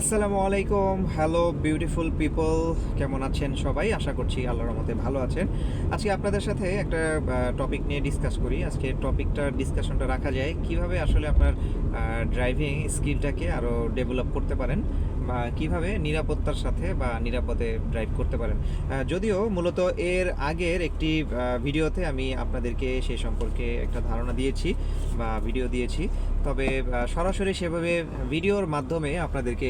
আসসালামু আলাইকুম। Hello beautiful people কেমন আছেন সবাই? আশা করছি আল্লাহর রহমতে ভালো আছেন। আজকে আপনাদের সাথে একটা টপিক নিয়ে ডিসকাস করি। আজকে টপিকটা ডিসকাশনটা রাখা যায়। কীভাবে আসলে আপনার ড্রাইভিং স্কিলটাকে আরও ডেভেলপ করতে পারেন বা কীভাবে নিরাপত্তার সাথে বা নিরাপদে ড্রাইভ করতে পারেন। যদিও মূলত এর আগের একটি ভিডিওতে আমি আপনাদেরকে সেই সম্পর্কে একটা ধারণা দিয়েছি বা ভিডিও দিয়েছি। তবে সরাসরি সেভাবে ভিডিওর মাধ্যমে আপনাদেরকে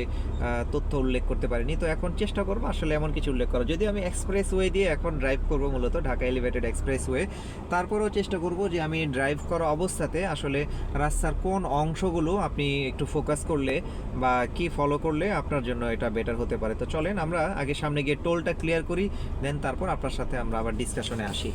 তথ্য উল্লেখ করতে পারিনি। তো এখন চেষ্টা করব আসলে এমন কিছু উল্লেখ করা যদি আমি এক্সপ্রেস ওয়ে দিয়ে এখন ড্রাইভ করব মূলত ঢাকা এলিভেটেড এক্সপ্রেস ওয়ে তারপরেও চেষ্টা করব যে আমি ড্রাইভ করা অবস্থাতে আসলে রাস্তার কোন অংশগুলো আপনি একটু ফোকাস করলে বা কি ফলো করলে আপনার জন্য এটা বেটার হতে পারে। তো চলেন আমরা আগে সামনে গিয়ে টোলটা ক্লিয়ার করি, দেন তারপর আপনার সাথে আমরা আবার ডিসকাশনে আসি।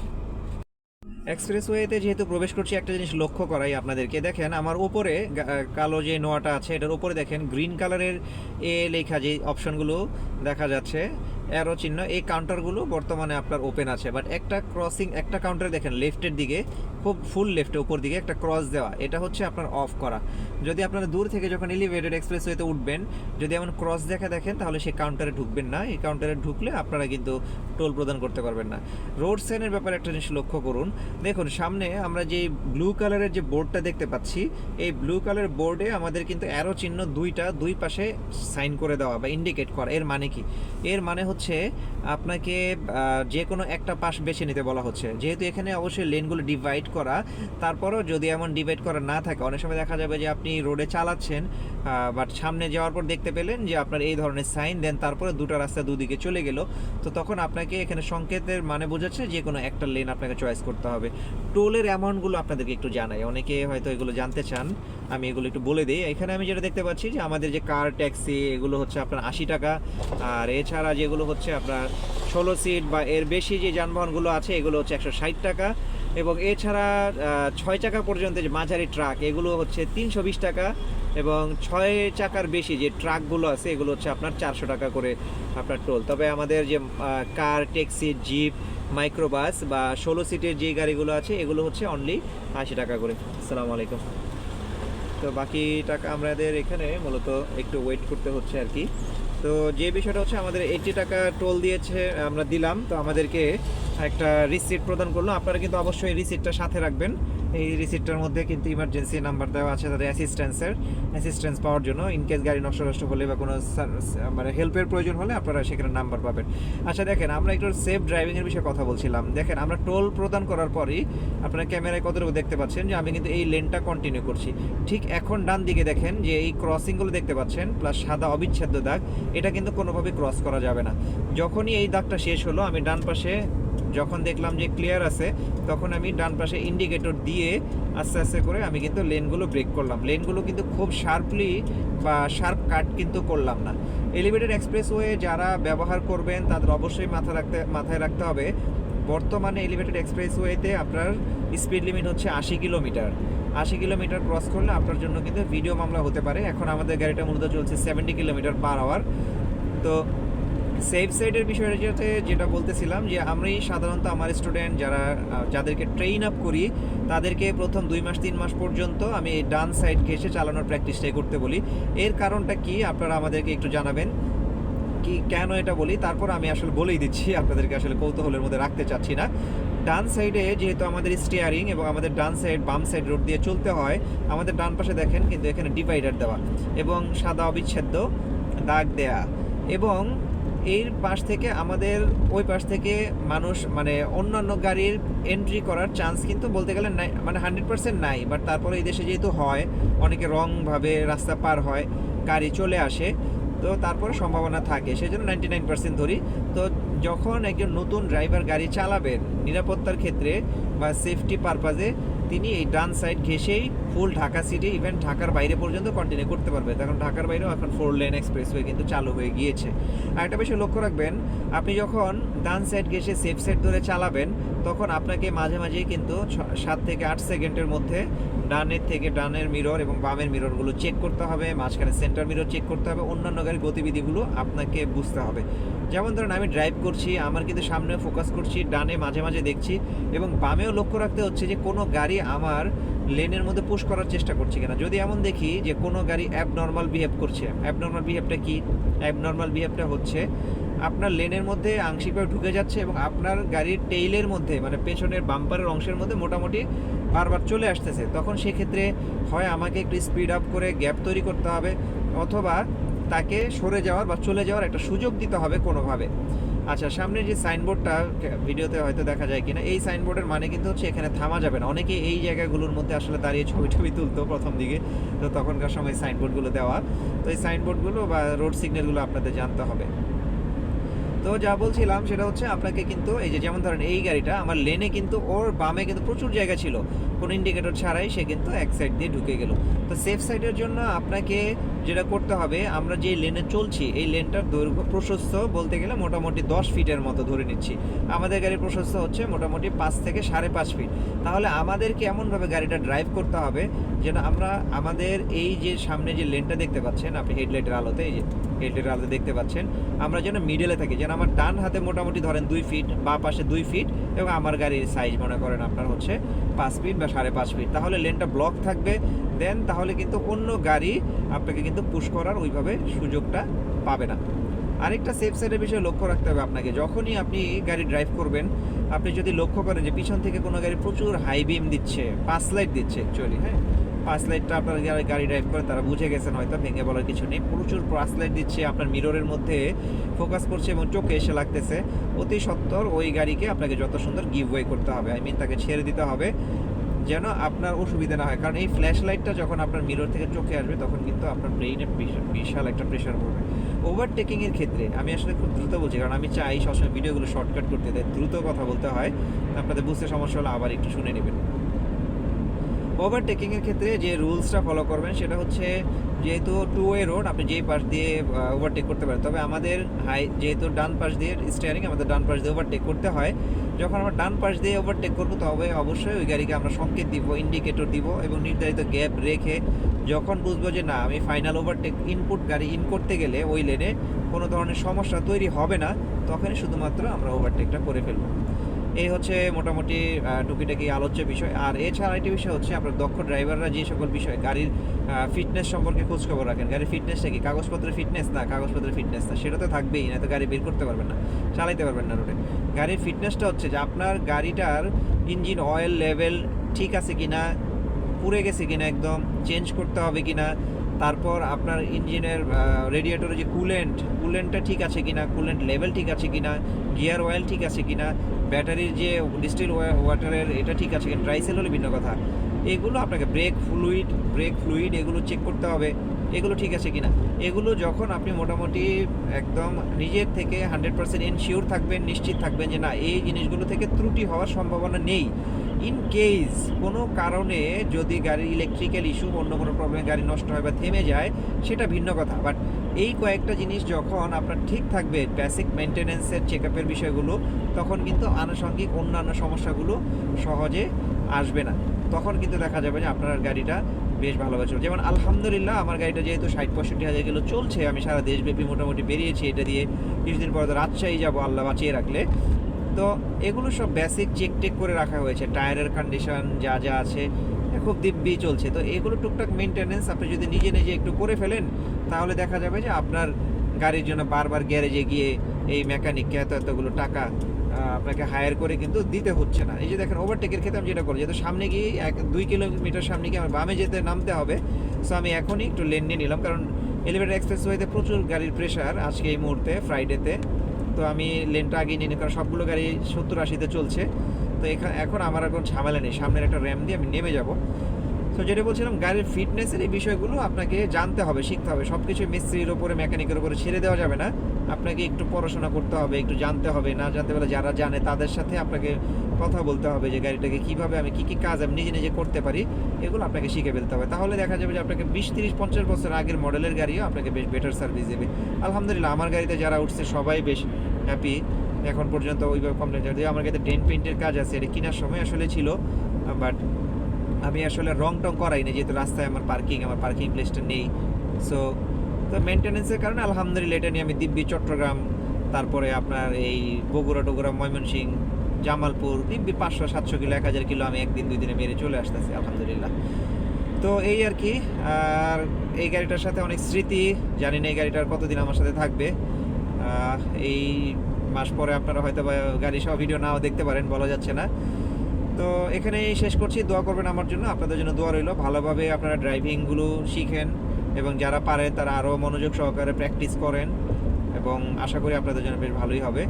এক্সপ্রেসওয়েতে যেহেতু প্রবেশ করছি, একটা জিনিস লক্ষ্য করাই আপনাদেরকে। দেখেন, আমার উপরে গা- কালো যে নোয়াটা আছে, এটার উপরে দেখেন গ্রিন কালারের এ লেখা যে অপশনগুলো দেখা যাচ্ছে। অ্যারো চিহ্ন, এই কাউন্টারগুলো বর্তমানে আপনার ওপেন আছে। বাট একটা ক্রসিং একটা কাউন্টারে দেখেন লেফটের দিকে, খুব ফুল লেফটে উপর দিকে একটা ক্রস দেওয়া। এটা হচ্ছে আপনার অফ করা। যদি আপনারা দূর থেকে যখন এলিভেটেড এক্সপ্রেসওয়েতে উঠবেন, যদি এমন ক্রস দেখা দেখেন, তাহলে সেই কাউন্টারে ঢুকবেন না। এই কাউন্টারে ঢুকলে আপনারা কিন্তু টোল প্রদান করতে পারবেন না। রোড সাইনের ব্যাপারে একটা জিনিস লক্ষ্য করুন। দেখুন, সামনে আমরা যে ব্লু কালারের যে বোর্ডটা দেখতে পাচ্ছি, এই ব্লু কালার বোর্ডে আমাদের কিন্তু অ্যারো চিহ্ন দুইটা দুই পাশে সাইন করে দেওয়া বা ইন্ডিকেট করা। এর মানে কি? এর মানে হচ্ছে আপনাকে যে কোনো একটা পাশ বেছে নিতে বলা হচ্ছে। যেহেতু এখানে অবশ্যই লেনগুলো ডিভাইড করা, তারপরও যদি এমন ডিভাইড করা না থাকে, অনেক সময় দেখা যাবে যে আপনি রোডে চালাচ্ছেন বাট সামনে যাওয়ার পর দেখতে পেলেন যে আপনার এই ধরনের সাইন দেন তারপরে দুটো রাস্তা দুদিকে চলে গেল। তো তখন আপনাকে এখানে সংকেতের মানে বোঝাচ্ছে যে কোনো একটা লেন আপনাকে চয়েস করতে হবে। টোলের অ্যামাউন্টগুলো আপনাদেরকে একটু জানাই। অনেকে হয়তো এগুলো জানতে চান, আমি এগুলো একটু বলে দিই। এখানে আমি যেটা দেখতে পাচ্ছি যে আমাদের যে কার ট্যাক্সি এগুলো হচ্ছে আপনার আশি টাকা। আর এছাড়া যেগুলো হচ্ছে আপনার ষোলো সিট বা এর বেশি যে যানবাহনগুলো আছে, এগুলো হচ্ছে একশো ষাট টাকা। এবং এছাড়া ছয় চাকা পর্যন্ত যে মাঝারি ট্রাক, এগুলো হচ্ছে তিনশো বিশ টাকা এবং ছয় চাকার বেশি যে ট্রাকগুলো আছে, এগুলো হচ্ছে আপনার চারশো টাকা করে আপনার টোল। তবে আমাদের যে কার, ট্যাক্সি, জিপ, মাইক্রোবাস বা ষোলো সিটের যে গাড়িগুলো আছে, এগুলো হচ্ছে অনলি আশি টাকা করে। আসসালামু আলাইকুম। তো বাকি টাকা আমাদের এখানে মূলত একটু ওয়েট করতে হচ্ছে আর কি। তো যে বিষয়টা হচ্ছে আমাদের এইটি টাকা টোল দিয়েছে, আমরা দিলাম। তো আমাদেরকে একটা রিসিট প্রদান করল। আপনারা কিন্তু অবশ্যই রিসিটটা সাথে রাখবেন। এই রিসিটটার মধ্যে কিন্তু ইমার্জেন্সি নাম্বার দেওয়া আছে তাদের অ্যাসিস্ট্যান্সের অ্যাসিস্ট্যান্স পাওয়ার জন্য। ইনকেস গাড়ি নষ্ট নষ্ট হলে বা কোনো মানে হেল্পের প্রয়োজন হলে আপনারা সেখানে নাম্বার পাবেন। আচ্ছা দেখেন, আমরা একটু সেফ ড্রাইভিংয়ের বিষয়ে কথা বলছিলাম। দেখেন, আমরা টোল প্রদান করার পরই আপনারা ক্যামেরায় কতটুকু দেখতে পাচ্ছেন যে আমি কিন্তু এই লেনটা কন্টিনিউ করছি। ঠিক এখন ডান দিকে দেখেন যে এই ক্রসিংগুলো দেখতে পাচ্ছেন প্লাস সাদা অবিচ্ছেদ্য দাগ, এটা কিন্তু কোনোভাবে ক্রস করা যাবে না। যখনই এই দাগটা শেষ হলো, আমি ডান পাশে যখন দেখলাম যে ক্লিয়ার আছে, তখন আমি ডান পাশে ইন্ডিকেটর দিয়ে আস্তে আস্তে করে আমি কিন্তু লেনগুলো ব্রেক করলাম। লেনগুলো কিন্তু খুব শার্পলি বা শার্প কাট কিন্তু করলাম না। এলিভেটেড এক্সপ্রেসওয়ে যারা ব্যবহার করবেন, তাদের অবশ্যই মাথা রাখতে, মাথায় রাখতে হবে। বর্তমানে এলিভেটেড এক্সপ্রেসওয়েতে আপনার স্পিড লিমিট হচ্ছে আশি কিলোমিটার। আশি কিলোমিটার ক্রস করলে আপনার জন্য কিন্তু ভিডিও মামলা হতে পারে। এখন আমাদের গাড়িটা মূলত চলছে সেভেন্টি কিলোমিটার পার আওয়ার তো সেফ সাইডের বিষয়টাতে যেটা বলতেছিলাম যে আমি সাধারণত আমার স্টুডেন্ট যারা যাদেরকে ট্রেন আপ করি, তাদেরকে প্রথম দুই মাস, তিন মাস পর্যন্ত আমি ডান সাইড ঘেসে চালানোর প্র্যাকটিসটাই করতে বলি। এর কারণটা কি? আপনারা আমাদেরকে একটু জানাবেন। কি, কেন এটা বলি? তারপর আমি আসলে বলেই দিচ্ছি, আপনাদেরকে আসলে কৌতূহলের মধ্যে রাখতে চাচ্ছি না। ডান সাইডে যেহেতু আমাদের স্টিয়ারিং এবং আমাদের ডান সাইড বাম সাইড রোড দিয়ে চলতে হয়, আমাদের ডান পাশে দেখেন, কিন্তু এখানে ডিভাইডার দেওয়া এবং সাদা অবিচ্ছেদ্য দাগ দেয়া এবং এর পাশ থেকে আমাদের ওই পাশ থেকে মানুষ মানে অন্যান্য গাড়ির এন্ট্রি করার চান্স কিন্তু বলতে গেলে নাই মানে হান্ড্রেড পার্সেন্ট নাই। বাট তারপরে এই দেশে যেহেতু হয়, অনেকে রংভাবে রাস্তা পার হয়, গাড়ি চলে আসে। তো তারপরে সম্ভাবনা থাকে সেই জন্য নাইনটি নাইন পার্সেন্ট ধরি। তো যখন একজন নতুন ড্রাইভার গাড়ি চালাবেন নিরাপত্তার ক্ষেত্রে বা সেফটি পারপাজে তিনি এই ডান সাইড ঘেসেই ফুল ঢাকা সিটি ইভেন ঢাকার বাইরে পর্যন্ত কন্টিনিউ করতে পারবে। তখন ঢাকার বাইরেও এখন ফোর লেন এক্সপ্রেসওয়ে কিন্তু চালু হয়ে গিয়েছে। আর একটা বিষয় লক্ষ্য রাখবেন, আপনি যখন ডান সাইড ঘেসে সেফ সাইড ধরে চালাবেন, তখন আপনাকে মাঝে মাঝেই কিন্তু সাত থেকে আট সেকেন্ডের মধ্যে ডানের থেকে ডানের মিরর এবং বামের মিররগুলো চেক করতে হবে, মাঝখানে সেন্টার মিরর চেক করতে হবে, অন্যান্য গাড়ির গতিবিধিগুলো আপনাকে বুঝতে হবে। যেমন ধরুন, আমি ড্রাইভ করছি, আমার কিন্তু সামনে ফোকাস করছি, ডানে মাঝে মাঝে দেখছি এবং বামেও লক্ষ্য রাখতে হচ্ছে যে কোনো গাড়ি আমার লেনের মধ্যে পুশ করার চেষ্টা করছে কিনা। যদি এমন দেখি যে কোনো গাড়ি অ্যাবনর্মাল বিহেভ করছে অ্যাবনর্মাল বিহেভটা কি? অ্যাবনর্মাল বিহেভটা হচ্ছে আপনার লেনের মধ্যে আংশিকভাবে ঢুকে যাচ্ছে এবং আপনার গাড়ির টেইলের মধ্যে মানে পেছনের বাম্পারের অংশের মধ্যে মোটামুটি বারবার চলে আসতেছে, তখন সেক্ষেত্রে হয় আমাকে একটু স্পিড আপ করে গ্যাপ তৈরি করতে হবে অথবা তাকে সরে যাওয়ার বা চলে যাওয়ার একটা সুযোগ দিতে হবে কোনোভাবে। আচ্ছা সামনে যে সাইনবোর্ডটা ভিডিওতে হয়তো দেখা যায় কিনা, এই সাইনবোর্ডের মানে কিন্তু হচ্ছে এখানে থামা যাবে না। অনেকে এই জায়গাগুলোর মধ্যে আসলে দাঁড়িয়ে ছবি টবি তুলতো প্রথম দিকে, তো তখনকার সময় সাইনবোর্ডগুলো দেওয়া। তো এই সাইনবোর্ডগুলো বা রোড সিগন্যালগুলো আপনাদের জানতে হবে। তো যা বলছিলাম সেটা হচ্ছে আপনাকে কিন্তু, এই যে যেমন ধরেন এই গাড়িটা, আমার লেনে কিন্তু ওর বামে কিন্তু প্রচুর জায়গা ছিল। কোনো ইন্ডিকেটর ছাড়াই সে কিন্তু এক সাইড দিয়ে ঢুকে গেল। তো সেফ সাইডের জন্য আপনাকে যেটা করতে হবে, আমরা যে লেনে চলছি, এই লেনটার দৈর্ঘ্য প্রশস্ত বলতে গেলে মোটামুটি দশ ফিটের মতো ধরে নিচ্ছি। আমাদের গাড়ির প্রশস্ত হচ্ছে মোটামুটি পাঁচ থেকে সাড়ে পাঁচ ফিট। তাহলে আমাদেরকে এমনভাবে গাড়িটা ড্রাইভ করতে হবে যেন আমরা আমাদের এই যে সামনে যে লেনটা দেখতে পাচ্ছেন, আপনি হেডলাইটের আলোতে, এই যে হেডলাইটের আলোতে দেখতে পাচ্ছেন, আমরা যেন মিডলে থাকি। যেন আমার ডান হাতে মোটামুটি ধরেন দুই ফিট বা পাশে দুই ফিট এবং আমার গাড়ির সাইজ মনে করেন আপনার হচ্ছে পাঁচ ফিট বা সাড়ে পাঁচ ফিট তাহলে লেনটা ব্লক থাকবে দেন তাহলে কিন্তু অন্য গাড়ি আপনাকে কিন্তু পুশ করার ওইভাবে সুযোগটা পাবে না। আরেকটা সেফ সাইডের বিষয়ে লক্ষ্য রাখতে হবে আপনাকে। যখনই আপনি গাড়ি ড্রাইভ করবেন, আপনি যদি লক্ষ্য করেন যে পিছন থেকে কোনো গাড়ি প্রচুর হাই বিম দিচ্ছে পাঁচ লাইট দিচ্ছে অ্যাকচুয়ালি হ্যাঁ? পাঁচ লাইটটা আপনার যারা গাড়ি ড্রাইভ করে তারা বুঝে গেছেন হয়তো, ভেঙে বলার কিছু নেই। প্রচুর পাঁচ লাইট দিচ্ছে, আপনার মিররের মধ্যে ফোকাস করছে এবং চোখে এসে লাগতেছে। অতি সত্তর ওই গাড়িকে আপনাকে যত সুন্দর গিভ ওয়ে করতে হবে। আই মিন তাকে ছেড়ে দিতে হবে। যেন আপনার অসুবিধা না হয়। কারণ এই ফ্ল্যাশ লাইটটা যখন আপনার মিরর থেকে চোখে আসবে, তখন কিন্তু আপনার ব্রেইনে বিশাল একটা প্রেশার পড়বে। ওভারটেকিংয়ের ক্ষেত্রে আমি আসলে খুব দ্রুত বলছি, কারণ আমি চাই সবসময় ভিডিওগুলো শর্টকাট করতে দেয় দ্রুত কথা বলতে হয়। আপনাদের বুঝতে সমস্যা হলে আবার একটু শুনে নেবেন। ওভারটেকিংয়ের ক্ষেত্রে যে রুলসটা ফলো করবেন, সেটা হচ্ছে যেহেতু টু ওয়ে রোড আপনি যেই পাশ দিয়ে ওভারটেক করতে পারেন। তবে আমাদের হাই যেহেতু ডান পাশ দিয়ে স্টিয়ারিং আমাদের ডান পাশ দিয়ে ওভারটেক করতে হয়। যখন আমরা ডান পাশ দিয়ে ওভারটেক করব, তবে অবশ্যই ওই গাড়িকে আমরা সংকেত দিব ইন্ডিকেটর দিব এবং নির্ধারিত গ্যাপ রেখে যখন বুঝব যে না, আমি ফাইনাল ওভারটেক ইনপুট গাড়ি ইন করতে গেলে ওই লেনে কোনো ধরনের সমস্যা তৈরি হবে না, তখনই শুধুমাত্র আমরা ওভারটেকটা করে ফেলব। এই হচ্ছে মোটামুটি টুকিটাকি আলোচ্য বিষয়। আর এছাড়া একটি বিষয় হচ্ছে আপনার দক্ষ ড্রাইভাররা যে সকল বিষয় গাড়ির ফিটনেস সম্পর্কে খোঁজখবর রাখেন। গাড়ির ফিটনেসটা কি? কাগজপত্রের ফিটনেস না? কাগজপত্রের ফিটনেস না? সেটা তো থাকবেই না তো গাড়ি বের করতে পারবেন না, চালাইতে পারবেন না রোডে গাড়ির ফিটনেসটা হচ্ছে যে আপনার গাড়িটার ইঞ্জিন অয়েল লেভেল ঠিক আছে কি না পুড়ে গেছে কিনা একদম চেঞ্জ করতে হবে কিনা, তারপর আপনার ইঞ্জিনের রেডিয়েটরে যে কুলেন্ট কুলেন্টটা ঠিক আছে কিনা কুলেন্ট লেভেল ঠিক আছে কিনা গিয়ার অয়েল ঠিক আছে কিনা ব্যাটারির যে ডিস্টিল ওয়াটারের এটা ঠিক আছে ড্রাই সেল হলে ভিন্ন কথা। এগুলো আপনাকে ব্রেক ফ্লুইড ব্রেক ফ্লুইড এগুলো চেক করতে হবে। এগুলো ঠিক আছে কিনা? এগুলো যখন আপনি মোটামুটি একদম নিজের থেকে হান্ড্রেড পার্সেন্ট ইনশিওর থাকবেন, নিশ্চিত থাকবেন যে না, এই জিনিসগুলো থেকে ত্রুটি হওয়ার সম্ভাবনা নেই। ইন কেস কোনো কারণে যদি গাড়ির ইলেকট্রিক্যাল ইস্যু অন্য কোনো প্রবলেমে গাড়ি নষ্ট হয় বা থেমে যায়, সেটা ভিন্ন কথা। বাট এই কয়েকটা জিনিস যখন আপনার ঠিক থাকবে বেসিক মেনটেন্যান্সের চেক আপের বিষয়গুলো, তখন কিন্তু আনুষঙ্গিক অন্যান্য সমস্যাগুলো সহজে আসবে না। তখন কিন্তু দেখা যাবে যে আপনার গাড়িটা বেশ ভালোভাবে চলছে। যেমন আলহামদুলিল্লাহ, আমার গাড়িটা যেহেতু ষাট পঁয়ষট্টি হাজার কিলো চলছে, আমি সারা দেশব্যাপী মোটামুটি বেরিয়েছি এটা দিয়ে কিছুদিন পর তো রাজশাহী যাব, আল্লাহ বাঁচিয়ে রাখলে। তো এগুলো সব বেসিক চেক টেক করে রাখা হয়েছে। টায়ারের কন্ডিশন যা যা আছে, খুব দিব্যি চলছে। তো এগুলো টুকটাক মেনটেনেন্স আপনি যদি নিজে নিজে একটু করে ফেলেন, তাহলে দেখা যাবে যে আপনার গাড়ির জন্য বারবার গ্যারেজে গিয়ে এই মেকানিককে এত এতগুলো টাকা আপনাকে হায়ার করে কিন্তু দিতে হচ্ছে না। এই যে দেখেন ওভারটেকের ক্ষেত্রে আমি যেটা করি যেহেতু সামনে গিয়ে এক, দুই কিলোমিটার সামনে গিয়ে আমার বামে যেতে নামতে হবে সো আমি এখনই একটু লেন নিয়ে নিলাম। কারণ এলিভেটেড এক্সপ্রেস ওয়েতে প্রচুর গাড়ির প্রেশার আজকে এই মুহূর্তে ফ্রাইডেতে তো আমি লেনটা আগে নিয়ে কারণ সবগুলো গাড়ি সত্তর আশিতে চলছে। তো এখানে এখন আমার এখন ঝামেলা নেই, সামনের একটা র্যাম দিয়ে আমি নেমে যাব। তো যেটা বলছিলাম, গাড়ির ফিটনেসের এই বিষয়গুলো আপনাকে জানতে হবে, শিখতে হবে। সব কিছু মিস্ত্রির ওপরে মেকানিকের ওপরে ছেড়ে দেওয়া যাবে না। আপনাকে একটু পড়াশোনা করতে হবে, একটু জানতে হবে, না জানতে পারলে যারা জানে তাদের সাথে আপনাকে কথা বলতে হবে যে গাড়িটাকে কীভাবে আমি কী কী কাজ আমি নিজে নিজে করতে পারি, এগুলো আপনাকে শিখে ফেলতে হবে। তাহলে দেখা যাবে যে আপনাকে বিশ, তিরিশ, পঞ্চাশ বছর আগের মডেলের গাড়িও আপনাকে বেশ বেটার সার্ভিস দেবে। আলহামদুলিল্লাহ, আমার গাড়িতে যারা উঠছে সবাই বেশ হ্যাপি এখন পর্যন্ত ওইভাবে কমপ্লেন আমার গাড়িতে ডেন্ট পেন্টের কাজ আছে, এটা কেনার সময় আসলে ছিল বাট আমি আসলে রং টং করাই না যেহেতু রাস্তায় আমার পার্কিং আমার পার্কিং প্লেসটা নেই। সো তো মেনটেনেন্সের কারণে আলহামদুলিল্লাহ এটা নিয়ে আমি দিব্যি চট্টগ্রাম, তারপরে আপনার এই বগুড়া টগুড়া, ময়মনসিং, জামালপুর দিব্যি পাঁচশো, সাতশো কিলো, এক হাজার কিলো আমি একদিন, দুই দিনে মেরে চলে আসতেছি, আলহামদুলিল্লাহ। তো এই আর কি, আর এই গাড়িটার সাথে অনেক স্মৃতি, জানি না এই গাড়িটার কতদিন আমার সাথে থাকবে। এই মাস পরে আপনারা হয়তো গাড়ি সহ ভিডিও নাও দেখতে পারেন, বলা যাচ্ছে না। তো এখানেই শেষ করছি, দোয়া করবেন আমার জন্য, আপনাদের জন্য দোয়া রইল। ভালোভাবে আপনারা ড্রাইভিংগুলো শিখেন এবং যারা পারে তারা আরও মনোযোগ সহকারে প্র্যাকটিস করেন এবং আশা করি আপনাদের জন্য বেশ ভালোই হবে।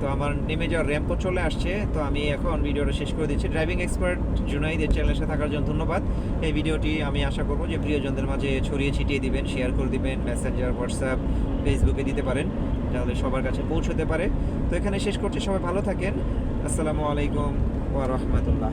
তো আমার নেমে যাওয়ার র্যাম্পও চলে আসছে। তো আমি এখন ভিডিওটা শেষ করে দিচ্ছি। ড্রাইভিং এক্সপার্ট জুনাইদের চ্যানেলের সাথে থাকার জন্য ধন্যবাদ। এই ভিডিওটি আমি আশা করব যে প্রিয়জনদের মাঝে ছড়িয়ে ছিটিয়ে দিবেন শেয়ার করে দিবেন মেসেঞ্জার হোয়াটসঅ্যাপ ফেসবুকে দিতে পারেন, তাহলে সবার কাছে পৌঁছতে পারে। তো এখানে শেষ করছি। সবাই ভালো থাকেন। আসসালামু আলাইকুম ওয়া রাহমাতুল্লাহ।